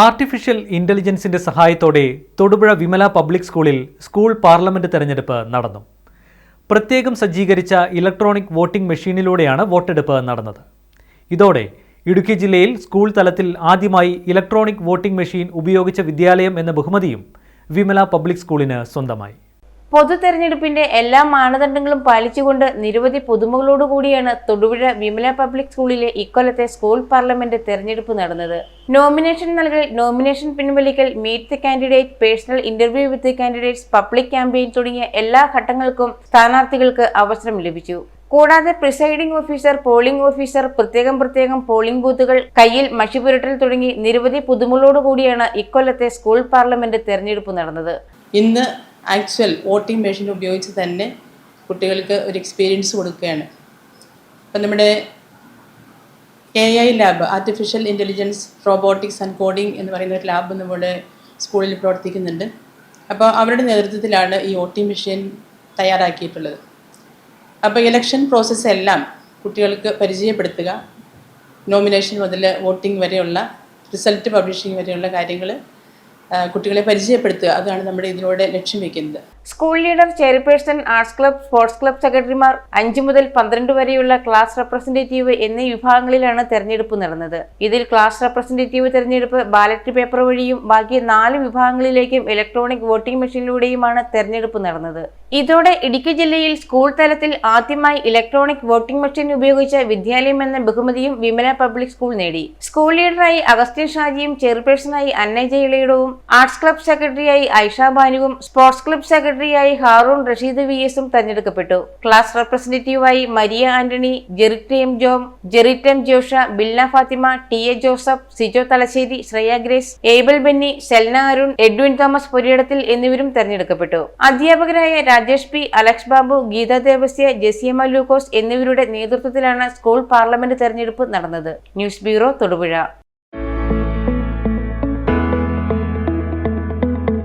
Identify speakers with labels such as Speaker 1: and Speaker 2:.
Speaker 1: Artificial ഇന്റലിജൻസിന്റെ സഹായത്തോടെ Thodupuzha Vimala public സ്കൂളിൽ സ്കൂൾ പാർലമെന്റ് തെരഞ്ഞെടുപ്പ് നടന്നു. പ്രത്യേകം സജ്ജീകരിച്ച ഇലക്ട്രോണിക് വോട്ടിംഗ് മെഷീനിലൂടെയാണ് വോട്ടെടുപ്പ് നടന്നത്. ഇതോടെ ഇടുക്കി ജില്ലയിൽ സ്കൂൾ തലത്തിൽ ആദ്യമായി ഇലക്ട്രോണിക് വോട്ടിംഗ് മെഷീൻ ഉപയോഗിച്ച വിദ്യാലയം എന്ന ബഹുമതിയും വിമല പബ്ലിക് സ്കൂളിന് സ്വന്തമായി.
Speaker 2: പൊതു തെരഞ്ഞെടുപ്പിന്റെ എല്ലാ മാനദണ്ഡങ്ങളും പാലിച്ചുകൊണ്ട് നിരവധി പുതുമകളോടുകൂടിയാണ് തൊടുപുഴ വിമല പബ്ലിക് സ്കൂളിലെ ഇക്കൊല്ലത്തെ സ്കൂൾ പാർലമെന്റ് തെരഞ്ഞെടുപ്പ് നടന്നത്. നോമിനേഷൻ നൽകൽ നോമിനേഷൻ പിൻവലിക്കൽ meet the candidate personal interview with the candidates public campaign തുടങ്ങിയ എല്ലാ ഘട്ടങ്ങൾക്കും സ്ഥാനാർത്ഥികൾക്ക് അവസരം ലഭിച്ചു. കൂടാതെ പ്രിസൈഡിംഗ് ഓഫീസർ പോളിംഗ് ഓഫീസർ പ്രത്യേകം പ്രത്യേകം പോളിംഗ് ബൂത്തുകൾ കയ്യിൽ മഷി പുരട്ടൽ തുടങ്ങി നിരവധി പുതുമകളോടുകൂടിയാണ് ഇക്കൊല്ലത്തെ സ്കൂൾ പാർലമെന്റ് തെരഞ്ഞെടുപ്പ് നടന്നത്.
Speaker 3: ഇന്ന് ആക്ച്വൽ വോട്ടിംഗ് മെഷീൻ ഉപയോഗിച്ച് തന്നെ കുട്ടികൾക്ക് ഒരു എക്സ്പീരിയൻസ് കൊടുക്കുകയാണ്. അപ്പം നമ്മുടെ A I lab artificial intelligence robotics and coding എന്ന് പറയുന്ന ഒരു ലാബ് നമ്മുടെ സ്കൂളിൽ പ്രവർത്തിക്കുന്നുണ്ട്. അപ്പോൾ അവരുടെ നേതൃത്വത്തിലാണ് ഈ വോട്ടിംഗ് മെഷീൻ തയ്യാറാക്കിയിട്ടുള്ളത്. അപ്പോൾ ഇലക്ഷൻ പ്രോസസ്സ് എല്ലാം കുട്ടികൾക്ക് പരിചയപ്പെടുത്തുക നോമിനേഷൻ മുതൽ വോട്ടിംഗ് വരെയുള്ള റിസൾട്ട് പബ്ലിഷിംഗ് വരെയുള്ള കാര്യങ്ങൾ കുട്ടികളെ പരിചയപ്പെടുത്തുക. അതാണ് നമ്മുടെ ഇതിലൂടെ ലക്ഷ്യം വെക്കുന്നത്.
Speaker 2: School leader chairperson arts club sports club സെക്രട്ടറിമാർ അഞ്ചു മുതൽ പന്ത്രണ്ട് വരെയുള്ള ക്ലാസ് റെപ്രസെന്റേറ്റീവ് എന്നീ വിഭാഗങ്ങളിലാണ് തെരഞ്ഞെടുപ്പ് നടന്നത്. ഇതിൽ ക്ലാസ് റെപ്രസെന്റേറ്റീവ് തെരഞ്ഞെടുപ്പ് ബാലറ്റ് പേപ്പർ വഴിയും ബാക്കി നാല് വിഭാഗങ്ങളിലേക്കും ഇലക്ട്രോണിക് വോട്ടിംഗ് മെഷീനിലൂടെയുമാണ് തെരഞ്ഞെടുപ്പ് നടന്നത്. ഇതോടെ ഇടുക്കി ജില്ലയിൽ സ്കൂൾ തലത്തിൽ ആദ്യമായി ഇലക്ട്രോണിക് വോട്ടിംഗ് മെഷീൻ ഉപയോഗിച്ച വിദ്യാലയം എന്ന ബഹുമതിയും വിമല പബ്ലിക് സ്കൂൾ നേടി. സ്കൂൾ ലീഡറായി അഗസ്റ്റിൻ ഷാജിയും ചെയർപേഴ്സണായി അന്നജ ഇളയിടവും ആർട്സ് ക്ലബ് സെക്രട്ടറിയായി ഐഷ ബാനുവും സ്പോർട്സ് ക്ലബ് സെക്രട്ടറിയായി ഹാറൂൺ റഷീദ് വി എസും തെരഞ്ഞെടുക്കപ്പെട്ടു. ക്ലാസ് റെപ്രസെന്റേറ്റീവായി Maria Antony ജെറിറ്റം Jom ജെറിറ്റം Josha Bilna Fathima T A Joseph Sijo Thalassery Shreya Grace Able Benny Selna Arun Edwin Thomas Poriyidathil എന്നിവരും തെരഞ്ഞെടുക്കപ്പെട്ടു. അധ്യാപകരായ രാജേഷ് പി അലക്സ് ബാബു ഗീത ദേവസ്യ ജെസിയമ്മ ലൂക്കോസ് എന്നിവരുടെ നേതൃത്വത്തിലാണ് സ്കൂൾ പാർലമെന്റ് തെരഞ്ഞെടുപ്പ് നടന്നത്. News bureau Thodupuzha.